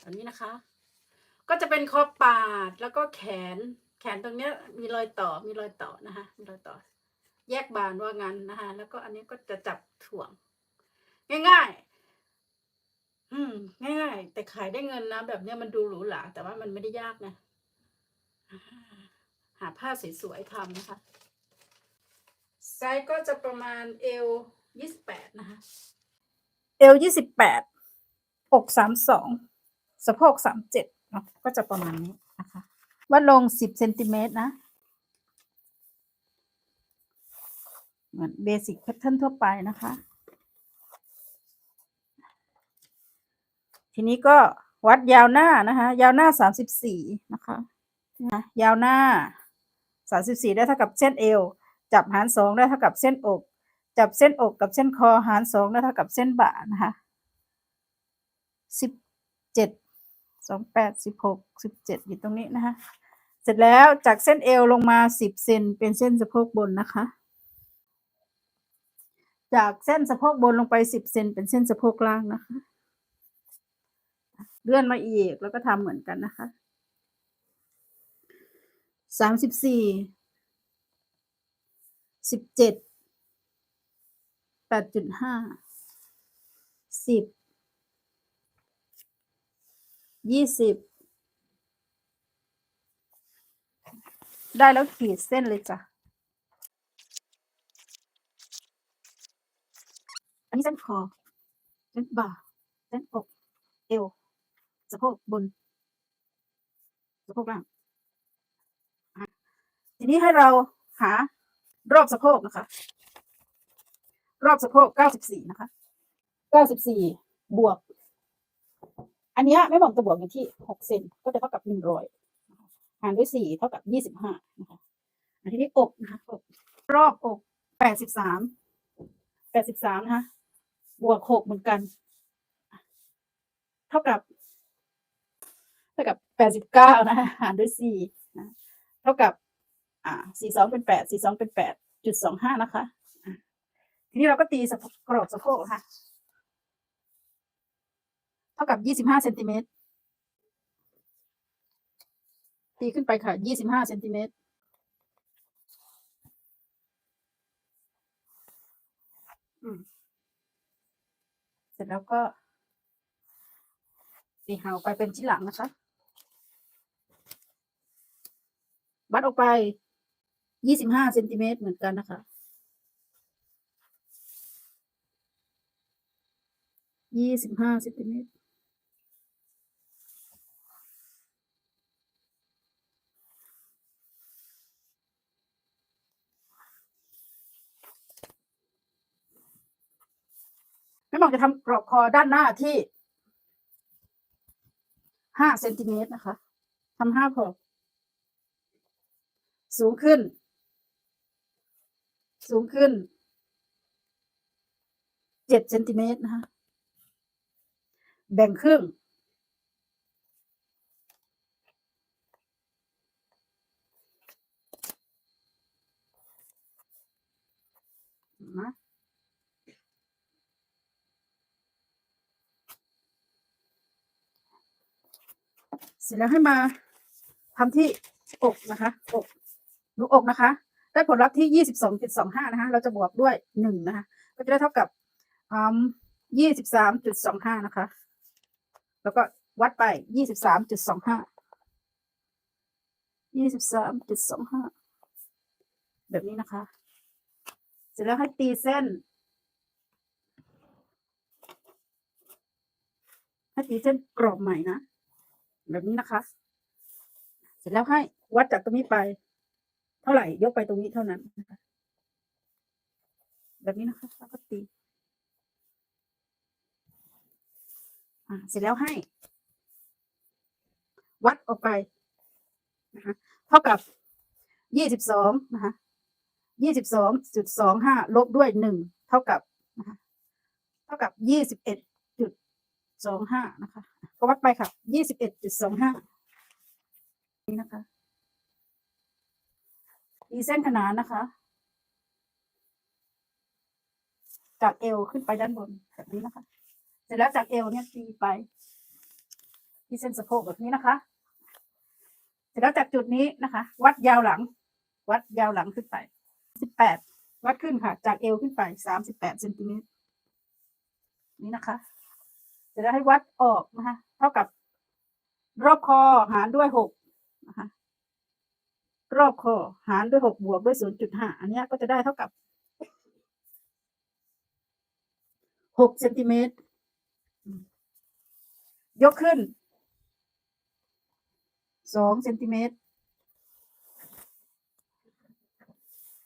แบบนี้นะคะ ก็จะเป็นคอปาดแล้วก็แขน แขนตรงเนี้ย มีรอยต่อมีรอยต่อนะคะ มีรอยต่อ แยกบานว่างั้นนะคะ แล้วก็อันนี้ก็จะจับถ่วง ง่ายๆ อืม ง่ายๆ แต่ขายได้เงินนะแบบเนี้ยมันดูหรูหราแต่ว่ามันไม่ได้ยากนะหาผ้าสวยๆทำนะคะไซส์ก็จะประมาณเอวยี่สิบแปดนะคะ เอวยี่สิบแปดอกสามสอง สะโพกสามเจ็ดเนาะก็จะประมาณนี้นะคะวัดลงสิบเซนติเมตรนะ เหมือนเบสิกแพทเทิร์นทั่วไปนะคะ ทีนี้ก็วัดยาวหน้านะคะ ยาวหน้าสามสิบสี่นะคะนะยาวหน้าสามสิบสี่ได้เท่ากับเส้นเอว จับหารสองได้เท่ากับเส้นอก จับเส้นอกกับเส้นคอหารสองได้เท่ากับเส้นบ่านะคะสิบ สองแปดสิบหกสิบเจ็ดอยู่ตรงนี้นะคะ เสร็จแล้วจากเส้นเอวลงมาสิบเซนเป็นเส้นสะโพกบนนะคะ จากเส้นสะโพกบนลงไปสิบเซนเป็นเส้นสะโพกล่างนะคะ เลื่อนมาอีกแล้วก็ทำเหมือนกันนะคะสามสิบสี่สิบเจ็ดแปดจุดห้าสิบ ยี่สิบได้แล้วขีดเส้นเลยจ้ะ อันนี้เส้นคอเส้นบ่าเส้นอกเอวสะโพกบนสะโพกล่างทีนี้ให้เราหารอบสะโพกนะคะ รอบสะโพกเก้าสิบสี่นะคะเก้าสิบสี่บวก อันนี้แม่บอกจะบวกอยู่ที่หกเซนก็จะเท่ากับหนึ่งร้อยหารด้วยสี่เท่ากับยี่สิบห้านะคะอันทีนี้อกนะคะอกรอบอกแปดสิบสามแปดสิบสามนะคะบวกหกเหมือนกัน เท่ากับ เท่ากับแปดสิบเก้านะคะหารด้วยสี่นะเท่ากับอ่าสี่สองเป็นแปดสี่สองเป็นแปดจุดสองห้านะคะทีนี้เราก็ตีสกรอบสะโพกค่ะ ท่ากับยี่สิบห้าเซนติเมตรตีขึ้นไปค่ะยี่สิบห้าเซนติเมตรเสร็จแล้วก็ตีหาวไปเป็นชิ้นหลังนะคะวัดออกไปยี่สิบห้าเซนติเมตรเหมือนกันนะคะยี่สิบห้าเซนติเมตร แม่หมอจะทำกรอบคอด้านหน้าที่ห้าเซนติเมตรนะคะทำห้าพอสูงขึ้น สูงขึ้นเจ็ดเซนติเมตรนะคะแบ่งครึ่งนะ ร็จแล้วให้มาทำที่อกนะคะอกดูอกนะคะ ได้ผลลัพธ์ที่ยี่สิบสองจุดสองห้านะคะ เราจะบวกด้วยหนึ่งนะคะ ก็จะได้เท่ากับยี่สิบสามจุดสองห้านะคะ แล้วก็วัดไปยี่สิบสามจุดสองห้ายี่สิบสามจุดสองห้าแบบนี้นะคะ เสร็จแล้วให้ตีเส้น ให้ตีเส้นกรอบใหม่นะ แบบนี้นะคะ เสร็จแล้วให้วัดจากตรงนี้ไป เท่าไหร่ ยกไปตรงนี้เท่านั้นนะคะแบบนี้นะคะแล้วก็ตีอ่าเสร็จแล้วให้ วัดออกไปนะคะเท่ากับยี่สิบสองนะคะยี่สิบสองจุดสองห้าลบด้วยหนึ่งเท่ากับนะคะเท่ากับยี่สิบเอ็ดจุด สองห้านะคะ ก็วัดไปค่ะยี่สิบเอ็ดจุดสองห้านี่นะคะตีเส้นขนานนะคะ จากเอวขึ้นไปด้านบนแบบนี้นะคะ เสร็จแล้วจากเอวเนี่ยตีไป ที่เส้นสะโพกแบบนี้นะคะ เสร็จแล้วจากจุดนี้นะคะ วัดยาวหลัง วัดยาวหลังขึ้นไปสิบแปดวัดขึ้นค่ะ จากเอวขึ้นไปสามสิบแปดเซนติเมตรนี่นะคะ จแล้วให้วัดออกนะคะเท่ากับ รอบคอหารด้วยหกนะคะรอบคอหารด้วยหกบวกด้วยศูนย์จุดห้าอันนี้ก็จะได้เท่ากับหกเซนติเมตร ยกขึ้นสองเซนติเมตร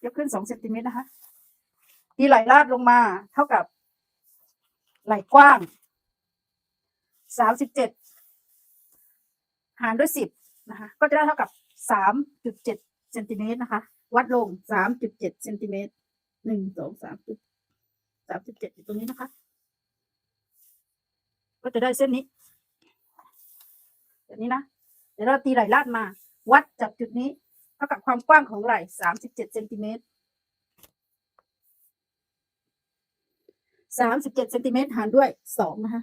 ยกขึ้นสองเซนติเมตรนะคะ ที่ไหลลาดลงมาเท่ากับไหลกว้าง สามสิบเจ็ดหารด้วยสิบนะคะ ก็จะได้เท่ากับสามจุดเจ็ดเซนติเมตรนะคะ วัดลงสามจุดเจ็ดเซนติเมตรหนึ่งสองสามจุดสามจุดเจ็ดอยู่ตรงนี้นะคะ ก็จะได้เส้นนี้แบบนี้นะ เดี๋ยวเราตีไหล่ลาดมา วัดจากจุดนี้ เท่ากับความกว้างของไหล่สามสิบเจ็ดเซนติเมตรสามสิบเจ็ดเซนติเมตรหารด้วยสองนะคะ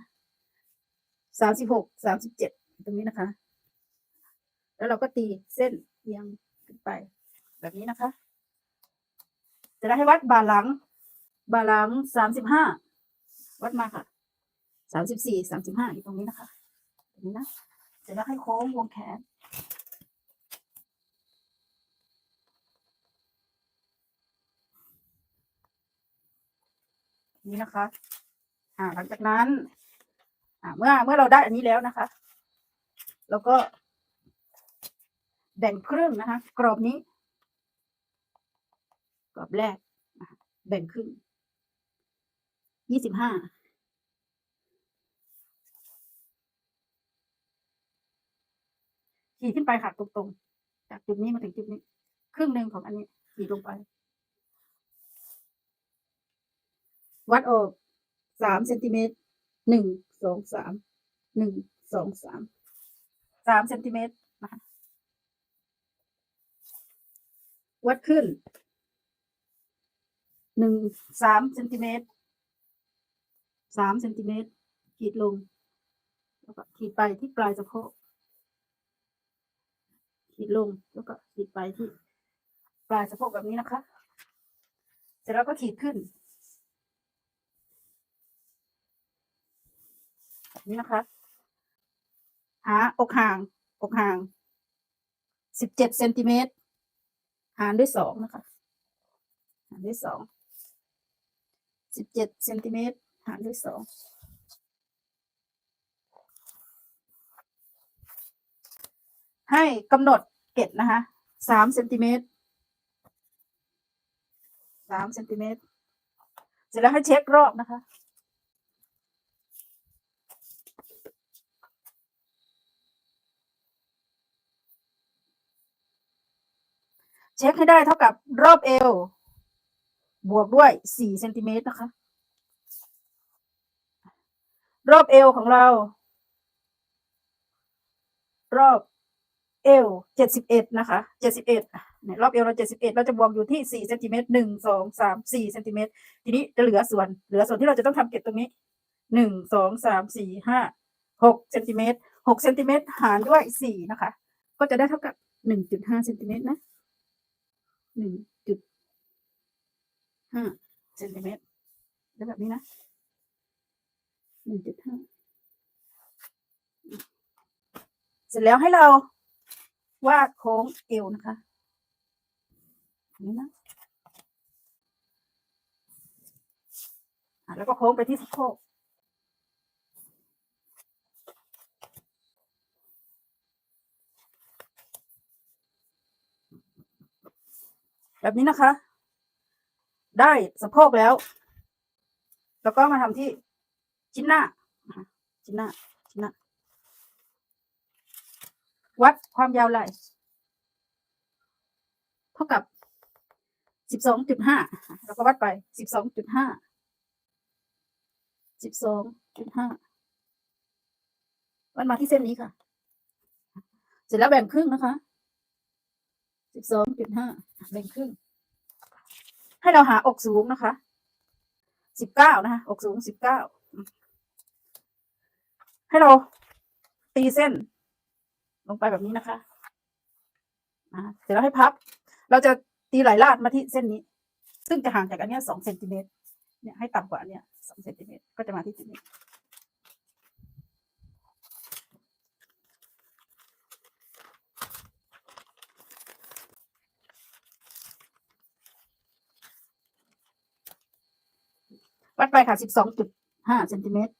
สามสิบหกสามสิบเจ็ดตรงนี้นะคะ แล้วเราก็ตีเส้นเอียงขึ้นไป แบบนี้นะคะจะได้ให้วัดบาหลัง บาหลังสามสิบห้าวัดมาค่ะสามสิบสี่สามสิบห้าอยู่ตรงนี้นะคะตรงนี้นะเสร็จแล้วให้โค้งวงแขนนี่นะคะ อ่าหลังจากนั้น อ่าเมื่อเมื่อเราได้อันนี้แล้วนะคะ แล้วก็แบ่งครึ่งนะคะ กรอบนี้ กรอบแรกแบ่งครึ่งยี่สิบห้าขีดขึ้นไปค่ะตรงๆ จากจุดนี้มาถึงจุดนี้ ครึ่งหนึ่งของอันนี้ขีดลงไป วัดออกสามเซนติเมตรหนึ่ง สองสามหนึ่งสองสามสามเซนติเมตรนะคะวัดขึ้นหนึ่งสามเซนติเมตรสามเซนติเมตรขีดลง แล้วก็ขีดไปที่ปลายสะโพกขีดลงแล้วก็ขีดไปที่ปลายสะโพกแบบนี้นะคะ เสร็จแล้วก็ขีดขึ้นแบบ นี้นะคะ หาอกห่าง อกห่างสิบเจ็ดเซนติเมตรหารด้วยสองนะคะ หารด้วยสองสิบเจ็ดเซนติเมตรหารด้วยสองให้กำหนดเกตนะคะสามเซนติเมตรสามเซนติเมตรเสร็จแล้วให้เช็ครอบนะคะ เช็คให้ได้เท่ากับรอบเอว บวกด้วยสี่เซนติเมตรนะคะ รอบเอวของเรา รอบเอวเจ็ดสิบเอ็ดนะคะเจ็ดสิบเอ็ดเนี่ยรอบเอวเราเจ็ดสิบเอ็ดเราจะบวกอยู่ที่สี่เซนติเมตรหนึ่งสองสามสี่เซนติเมตรทีนี้จะเหลือส่วน เหลือส่วนที่เราจะต้องทำเก็บตรงนี้หนึ่งสองสามสี่ห้าหกเซนติเมตรหกเซนติเมตรหารด้วยสี่นะคะ ก็จะได้เท่ากับหนึ่งจุดห้าเซนติเมตรนะ หนึ่งจุดห้าเซนติเมตรได้วแบบนี้นะหนึ่งจุดห้าเสร็จแล้วให้เราวาดโค้งเอวนะคะอย่างนี่นะอะแล้วก็โค้งไปที่สะโพก แบบนี้นะคะ ได้สะโพกแล้ว แล้วก็มาทำที่ชิ้นหน้า ชิ้นหน้า ชิ้นหน้า วัดความยาวไหล่เท่ากับสิบสองจุดห้าเราก็วัดไปสิบสองจุดห้าสิบสองจุดห้าวัดมาที่เส้นนี้ค่ะ เสร็จแล้วแบ่งครึ่งนะคะ สิบสองจุดห้าแบ่งครึ่ง ให้เราหาอกสูงนะคะสิบเก้านะคะอกสูงสิบเก้าให้เราตีเส้น ลงไปแบบนี้นะคะเสร็จแล้วให้พับ เราจะตีไหลลาดมาที่เส้นนี้ ซึ่งจะห่างจากอันนี้สองเซนติเมตรเนี่ยให้ต่ำกว่าอันเนี้ยสองเซนติเมตรก็จะมาที่จุดนี้ วัดไปค่ะสิบสองจุดห้าเซนติเมตร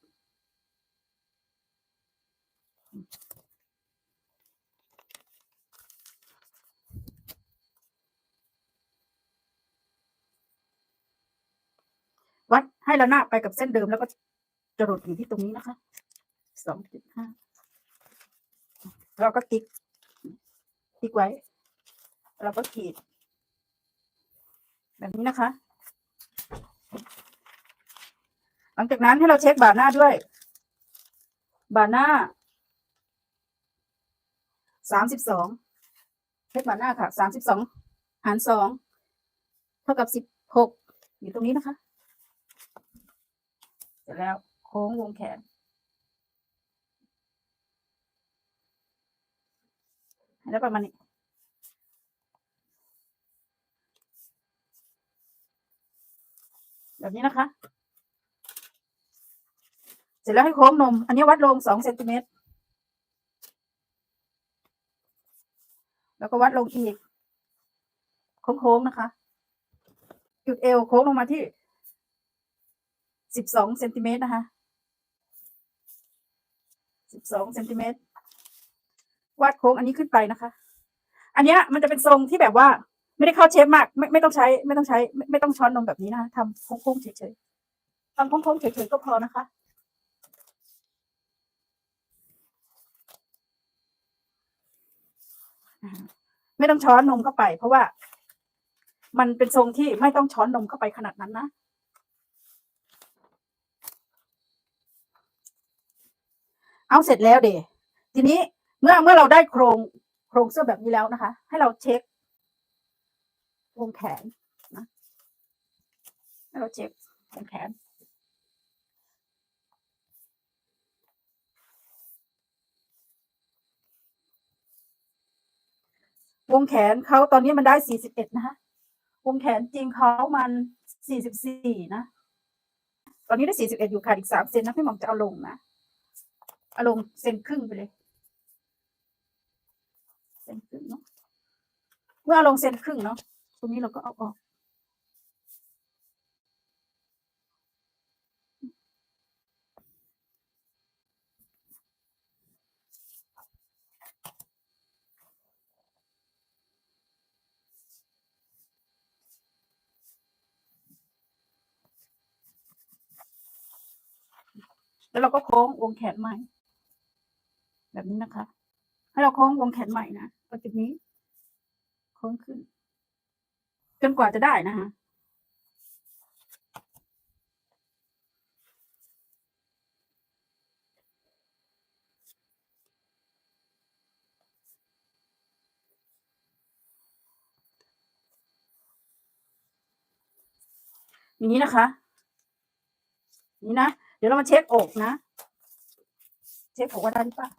วัดให้ระนาบไปกับเส้นเดิมแล้วก็จรดอยู่ที่ตรงนี้นะคะ สองจุดห้าเราก็ติ๊ก ติ๊กไว้ เราก็ขีด แบบนี้นะคะ หลังจากนั้นให้เราเช็คบ่าหน้าด้วย บ่าหน้าสามสิบสองเช็คบ่าหน้าค่ะสามสิบสองหารสองเท่ากับสิบหกอยู่ตรงนี้นะคะ เสร็จแล้วโค้งวงแขน แล้วประมาณนี้แบบนี้นะคะ เสร็จแล้วให้โค้งนม อันนี้วัดลงสองเซนติเมตร แล้วก็วัดลงอีก โค้งๆนะคะ จุดเอวโค้งลงมาที่สิบสองเซนติเมตรนะคะสิบสองเซนติเมตร วาดโค้งอันนี้ขึ้นไปนะคะ อันเนี้ยมันจะเป็นทรงที่แบบว่า ไม่ได้เข้าเชฟมาก ไม่ไม่ต้องใช้ ไม่ต้องใช้ ไม่ไม่ต้องช้อนนมแบบนี้นะคะทำโค้งๆเฉยๆทำโค้งๆเฉยๆก็พอนะคะ อ่า ไม่ต้องช้อนนมเข้าไป เพราะว่า มันเป็นทรงที่ไม่ต้องช้อนนมเข้าไปขนาดนั้นนะเอาเสร็จแล้วเดทีนี้เมื่อเมื่อเราได้โครงโครงเสื้อแบบนี้แล้วนะคะ ให้เราเช็ควงแขนนะให้เราเช็ควงแขน วงแขนเขาตอนนี้มันได้สี่สิบเอ็ดนะฮะวงแขนจริงเขามันสี่สิบสี่นะ ตอนนี้ได้สี่สิบเอ็ดอยู่ค่ะอีกสามเซนนะพี่หมองจะเอาลงนะเอาลงเซนครึ่งไปเลยเซนครึ่งเนาะเมื่อเอาลงเซนครึ่งเนาะตรงนี้เราก็เอาออก แล้วเราก็โค้งวงแขนใหม่ แบบนี้นะคะ ให้เราโค้งวงแขนใหม่นะก็จุดนี้ โค้งขึ้น จนกว่าจะได้นะคะอย่างนี้นะคะ นี่นะ ดี๋ยวเรามาเช็คอกนะ เช็คอกว่าได้หรือเปล่า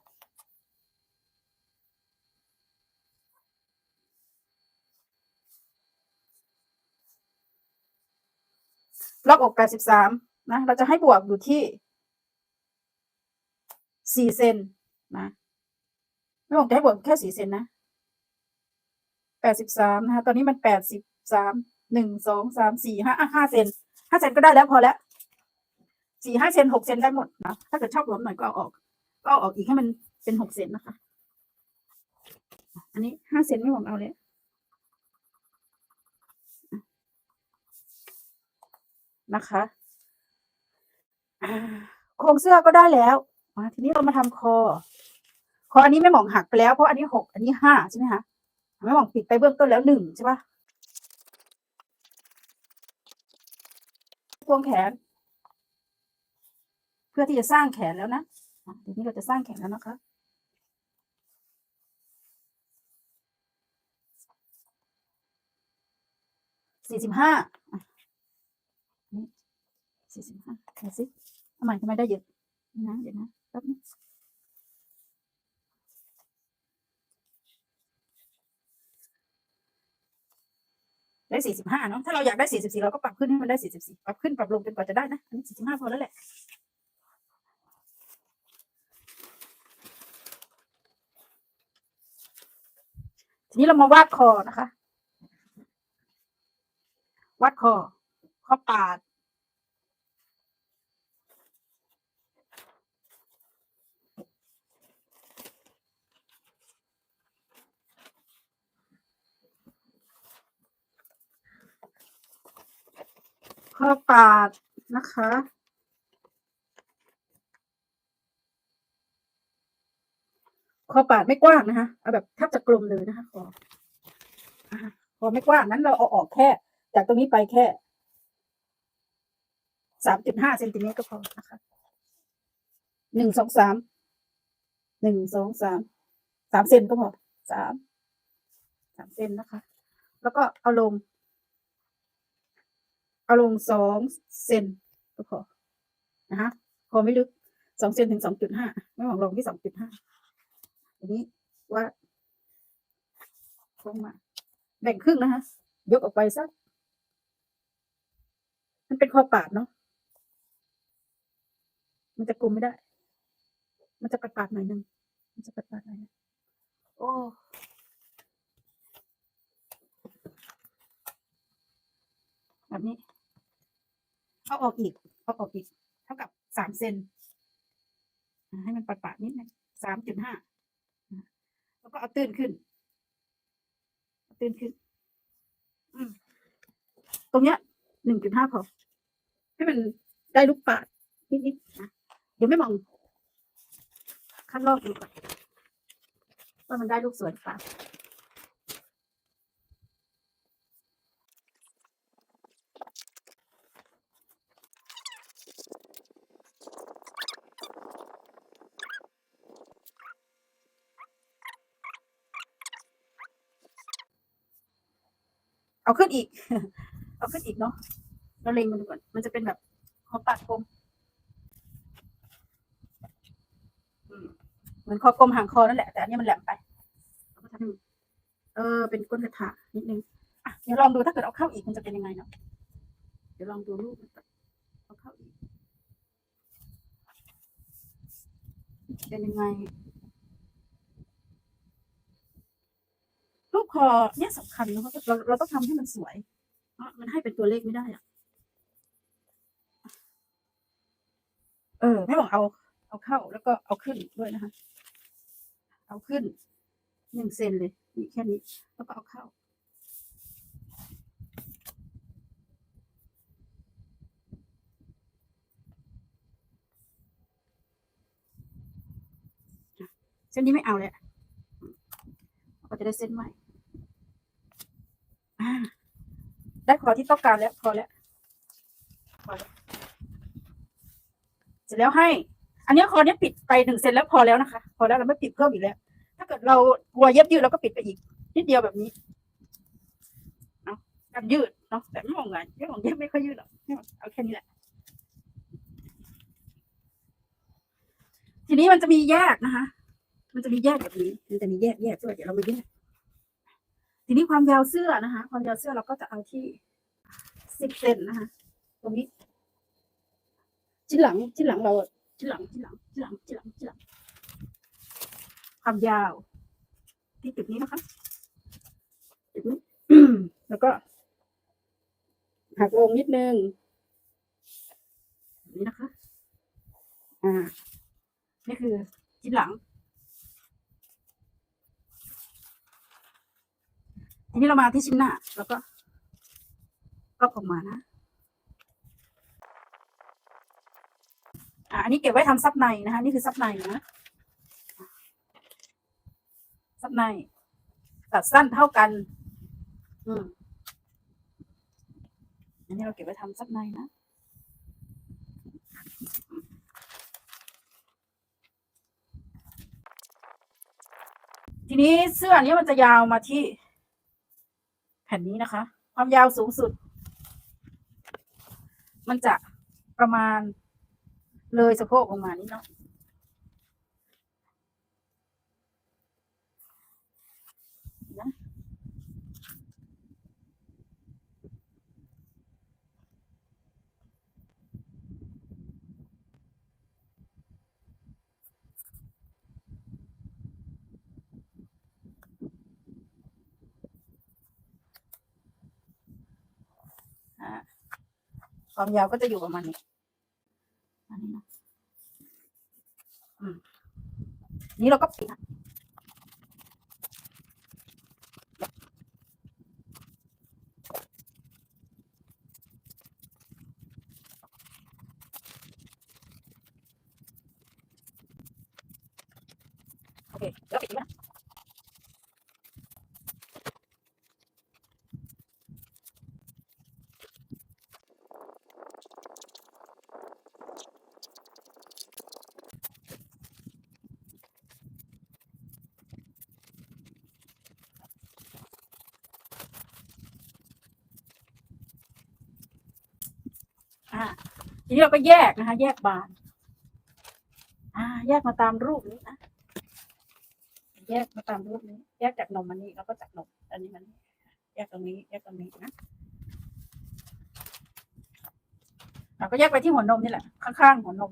รอบอก83นะ เราจะให้บวกอยู่ที่4เซนนะไม่บอกจะให้บวกแค่4เซนนะ83นะคะ ตอนนี้มัน83 1 2 3 4 5อะ5เซน5เซนก็ได้แล้วพอแล้ว สี่ห้าเซนหกเซนได้หมดนะถ้าเกิดชอบหลวมหน่อยก็เอาออก ก็เอาออกอีกให้มันเป็นหกเซนนะคะ อันนี้ห้าเซนไม่หวงเอาเลยนะคะโครงเสื้อก็ได้แล้วทีนี้เรามาทำคอ คออันนี้ไม่หมองหักไปแล้วเพราะอันนี้หกอันนี้ห้าใช่ไหมคะไม่หมองปิดไปเบื้องต้นแล้วหนึ่งใช่ปะควงแขน เพื่อที่จะสร้างแขนแล้วนะทีนี้เราจะสร้างแขนแล้วนะคะสี่สิบห้าสี่สิบห้าดูสิทำไมทำไมได้เยอะนะเดี๋ยวนะแป๊บนึงได้สี่สิบห้าเนาะถ้าเราอยากได้สี่สิบสี่เราก็ปรับขึ้นให้มันได้สี่สิบสี่ปรับขึ้นปรับลงจนกว่าจะได้นะอันนี้สี่สิบห้าพอแล้วแหละ ทีนี้เรามาวาดคอนะคะ วาดคอข้อปาด ข้อปาดนะคะ คอปาดไม่กว้างนะคะเอาแบบแทบจะกลมเลยนะคะคอคอไม่กว้างนั้นเราเอาออกแค่ จากตรงนี้ไปแค่สามจุดห้าเซนติเมตรก็พอนะคะหนึ่งสองสามหนึ่งสองสามสามเซนก็พอสามสามเซนนะคะ แล้วก็เอาลง เอาลงสองเซนก็พอนะคะพอไม่ลึกสองเซนถึงสองจุดห้าไม่หวังลงที่สองจุดห้า ทีนี้ว่าลงมา แบ่งครึ่งนะคะ ยกออกไปสัก มันเป็นคอปาดเนาะ มันจะกลมไม่ได้ มันจะปาดปาดๆหน่อยหนึง มันจะปาดปาดๆหน่อยนึงโอ้แบบนี้เอาออกอีกเอาออกอีก เท่ากับสามเซนอ่าให้มันปาดปาดๆนิดนึงสามจุดห้า แล้วก็เอาตื้นขึ้นเอาตื้นขึ้น อืมตรงเนี้ยหนึ่งจุดห้าพอ ให้มันได้ลูกปาดนิดๆนะเดี๋ยวไม่มองขั้นรอบดูก่อนว่ามันได้ลูกสวยป่า เอาขึ้นอีก เอาขึ้นอีกเนาะเราเล็งมันก่อน มันจะเป็นแบบคอปาดกลมเหมือนคอกลมหางคอนั่นแหละ แต่อันนี้มันแหลมไปเราก็ทำเออ เป็นก้นกระถานิดนึงอะเดี๋ยวลองดูถ้าเกิดเอาเข้าอีกมันจะเป็นยังไงเนาะเดี๋ยวลองดูรูปเอาเข้าอีกเป็นยังไง รูปคอเนี่ยสำคัญนะเราะเราเราต้องทำให้มันสวยเพราะมันให้เป็นตัวเลขไม่ได้อะเออไม่บอกเอา เอาเข้าแล้วก็เอาขึ้นด้วยนะคะ เอาขึ้นหนึ่งเซนเลยนี่แค่นี้ แล้วก็เอาเข้า เส้นนี้ไม่เอาเลยก็จะได้เส้นใหม่ ได้คอที่ต้องการแล้วพอแล้วพอแล้วเสร็จแล้วให้ อันนี้คอเนี้ยปิดไปหนึ่งเซนแล้วพอแล้วนะคะ พอแล้วเราไม่ปิดเพิ่มอีกแล้ว ถ้าเกิดเรากลัวเย็บยืดเราก็ปิดไปอีกนิดเดียวแบบนี้เนาะกันยืดเนาะแต่ไม่มองไงไม่มองเย็บไม่ค่อยยืดหรอกเอาแค่นี้แหละทีนี้มันจะมีแยกนะคะ มันจะมีแยกแบบนี้ มันจะมีแยกแยกด้วย เดี๋ยวเรามาแยก นี้ความยาวเสื้อนะคะ ความยาวเสื้อเราก็จะเอาที่สิบเซนนะคะ ตรงนี้ ชิ้นหลัง ชิ้นหลังเรา ชิ้นหลัง ชิ้นหลัง ชิ้นหลัง ชิ้นหลัง ชิ้นหลัง ความยาว ที่จุดนี้นะคะจุดนี้แล้วก็หักลงนิดนึงนี้นะคะ อ่า นี่คือชิ้นหลัง ทีนี้เรามาที่ชิ้นหน้า แล้วก็ก็ออกมานะอะอันนี้เก็บไว้ทำซับในนะคะ นี่คือซับในนะซับในตัดสั้นเท่ากัน อืมอันนี้เราเก็บไว้ทำซับในนะทีนี้เสื้ออันนี้มันจะยาวมาที่ แผ่นนี้นะคะ ความยาวสูงสุด มันจะประมาณเลยสะโพกลงมานี่เนาะ ความยาวก็จะอยู่ประมาณนี้อันนี้นะอืมนี่เราก็ปิดนะโอเคแล้วปิดนะ อ่าทีนี้เราก็แยกนะคะ แยกบาน อ่า แยกมาตามรูปนี้นะแยกมาตามรูปนี้ แยกจากนมมันนี้แล้วก็จากนมอันนี้มันแยกตรงนี้ แยกตรงนี้นะเราก็แยกไปที่หัวนมนี่แหละ ข้างๆหัวนม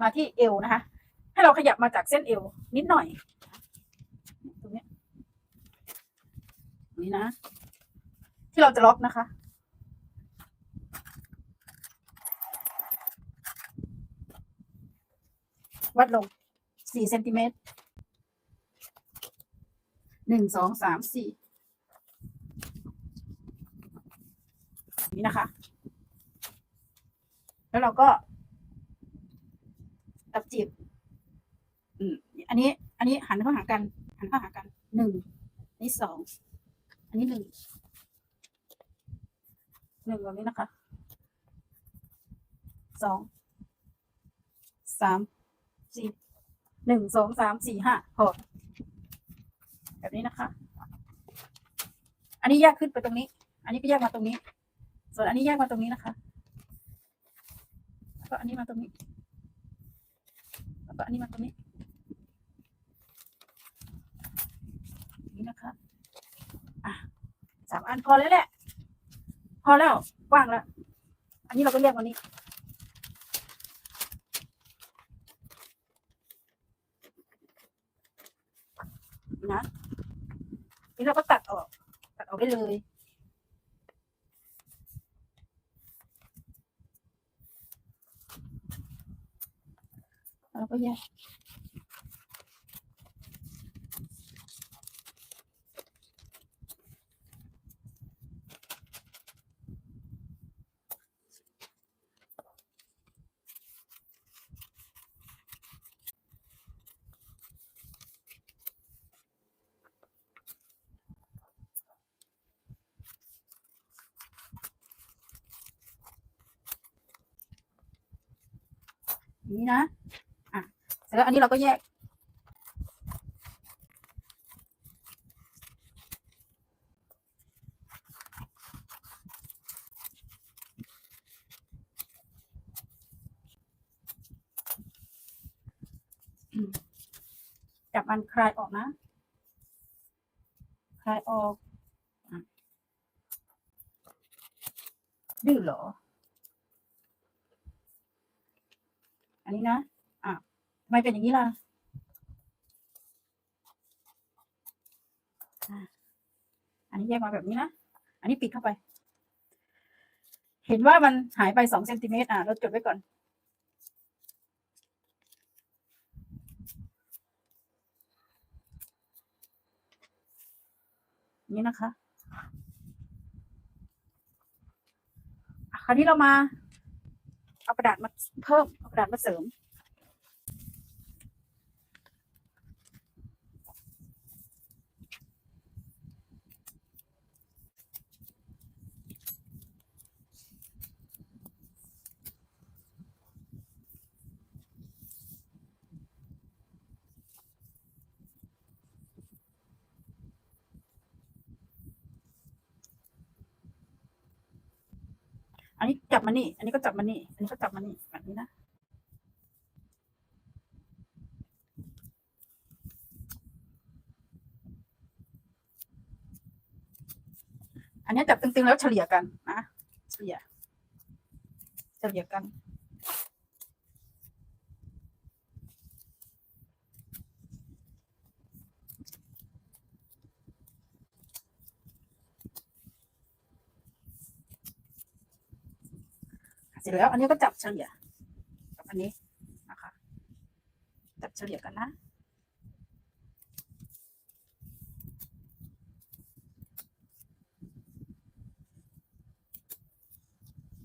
มาที่เอวนะคะ ให้เราขยับมาจากเส้นเอวนิดหน่อยตรงนี้นี่นะ ที่เราจะล็อกนะคะ วัดลงสี่เซนติเมตรหนึ่งสองสามสี่นี่นะคะ แล้วเราก็ตับจีบอืมอันนี้ อันนี้หันเข้าหากัน หันเข้าหากันหนึ่งอันนี้สองอันนี้หนึ่งหนึ่งแบบนี้นะคะสองสาม สี่หนึ่งสองสามสี่ห้าหกแบบนี้นะคะ อันนี้แยกขึ้นไปตรงนี้ อันนี้ก็แยกมาตรงนี้ ส่วนอันนี้แยกมาตรงนี้นะคะแล้วก็อันนี้มาตรงนี้แล้วก็อันนี้มาตรงนี้นี่นะคะอะสามอันพอแล้วแหละ พอแล้วกว้างแล้ว อันนี้เราก็แยกวันนี้ นะนี่เราก็ตัดออก ตัดออกได้เลยแล้วก็แยก นี้นะ อะเสร็จแล้วอันนี้เราก็แยก จับมันคลายออกนะ คลายออกดื้อเหรอ อันนี้นะอะทำไมเป็นอย่างนี้ล่ะอะอันนี้แยกมาแบบนี้นะ อันนี้ปิดเข้าไป เห็นว่ามันหายไปสองเซนติเมตรอะ เราจดไว้ก่อน นี่นะคะอะคราวนี้เรามา เอากระดาษมาเพิ่มเอากระดาษมาเสริม อันนี้จับมานี่ อันนี้ก็จับมานี่ อันนี้ก็จับมานี่แบบนี้นะ อันนี้จับตึงๆแล้วเฉลี่ยกันนะ เฉลี่ย เฉลี่ยกัน ร็จแล้ว อันนี้ก็จับเฉลี่ยกับอันนี้นะคะ จับเฉลี่ยกันนะ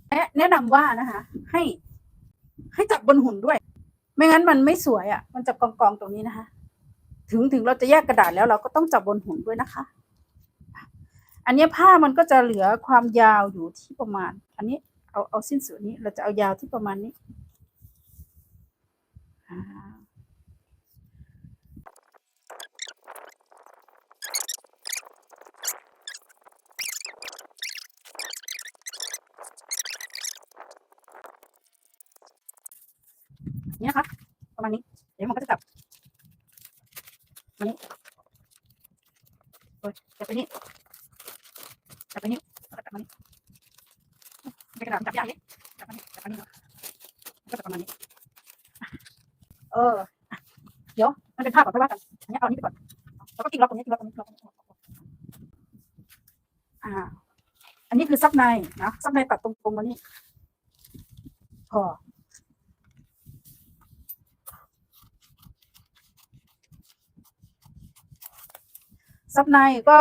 แนะแนะนำว่านะคะ ให้ ให้จับบนหุ่นด้วย ไม่งั้นมันไม่สวยอะ่ะ มันจะกองกองตรงนี้นะคะ ถึงถึงเราจะแยกกระดาษแล้วเราก็ต้องจับบนหุ่นด้วยนะคะ อันนี้ผ้ามันก็จะเหลือความยาวอยู่ที่ประมาณ อันนี้ เอาเอาสิ้นสุดนี้ เราจะเอายาวที่ประมาณนี้นี่นะคะประมาณนี้ เดี๋ยวมันก็จะจับมานี้โอ้ยจับไปนี่จับไปนี่แล้วก็จับมานี้ไม่ กระดาษจับยากนิดจับมานี้จับมานี้เนาะก็จะประมาณนี้ เออ เดี๋ยว มันเป็นภาพก่อนค่อยว่ากันอันนี้เอานี้ไปก่อนแล้วก็กิ้งล็อกตรงนี้กิ้งล็อกตรงนี้ล็อกตรงนี้อ่า อันนี้คือซับในนะซับในตัดตรงๆมานี่พอซับในก็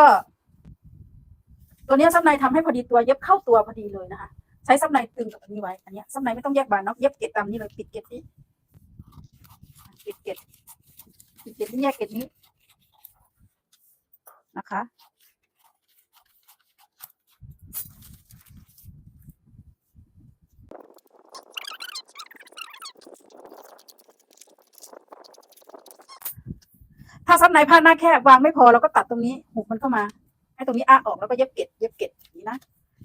ตัวนี้ซับในทำให้พอดีตัวเย็บเข้าตัวพอดีเลยนะคะ ใช้ซับในตึงกับอันนี้ไว้ อันเนี้ยซับในไม่ต้องแยกบานเนาะเย็บเกล็ดตามนี้เลยปิดเกล็ดนี้ปิดเกล็ดปิดเกล็ดที่แยกเกล็ดนี้นะคะถ้าซับในผ้าหน้าแคบวางไม่พอเราก็ตัดตรงนี้หุบมันเข้ามา ให้ตรงนี้อ้าออกแล้วก็เย็บเกล็ดเย็บเกล็ดนี้นะ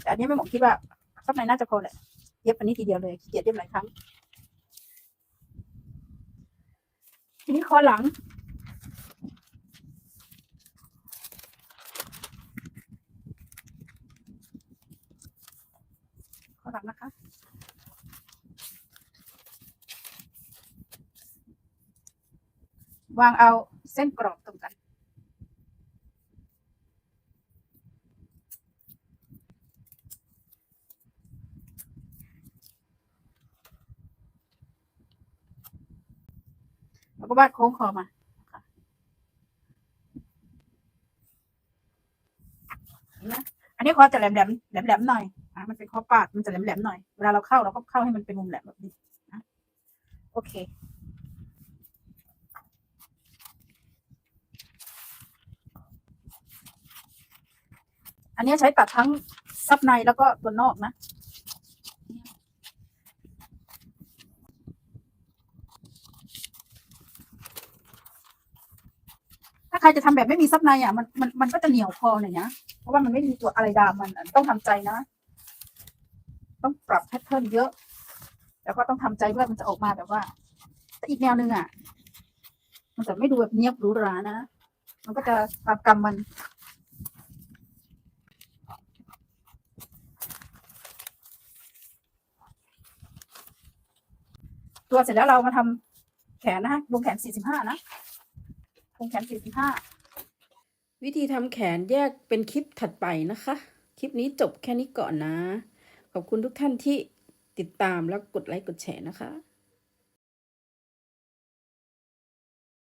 แต่อันนี้ไม่หมองคิดว่า ซับในน่าจะพอแหละ เย็บอันนี้ทีเดียวเลยขี้เกียจเย็บหลายครั้ง ทีนี้คอหลัง คอหลังนะคะวางเอาเส้นกรอบตรงกัน ก็วาดโค้งคอมาค่ะอันนี้คอจะแหลมแหลมแหลมแหลมๆหน่อยอะมันเป็นคอปาดมันจะแหลมแหลมๆหน่อยเวลาเราเข้าเราก็เข้าให้มันเป็นมุมแหลมแบบนี้นะโอเคอันนี้ใช้ตัดทั้งซับในแล้วก็ตัวนอกนะ ใครจะทำแบบไม่มีซับในอะมันมันมันก็จะเหนียวคอหน่อยนะเพราะว่ามันไม่มีตัวอะไรดามมันต้องทำใจนะ ต้องปรับแพทเทิร์นเยอะ แล้วก็ต้องทำใจว่ามันจะออกมาแบบว่าแต่อีกแนวหนึ่งอะ มันจะไม่ดูแบบเนียบหรูหรานะมันก็จะตามกรรมมันตัวเสร็จแล้วเรามาทำแขนนะวงแขน45นะ งแขน45วิธีทำแขนแยกเป็นคลิปถัดไปนะคะ คลิปนี้จบแค่นี้ก่อนนะ ขอบคุณทุกท่านที่ติดตามแล้วกดไลค์กดแชร์นะคะ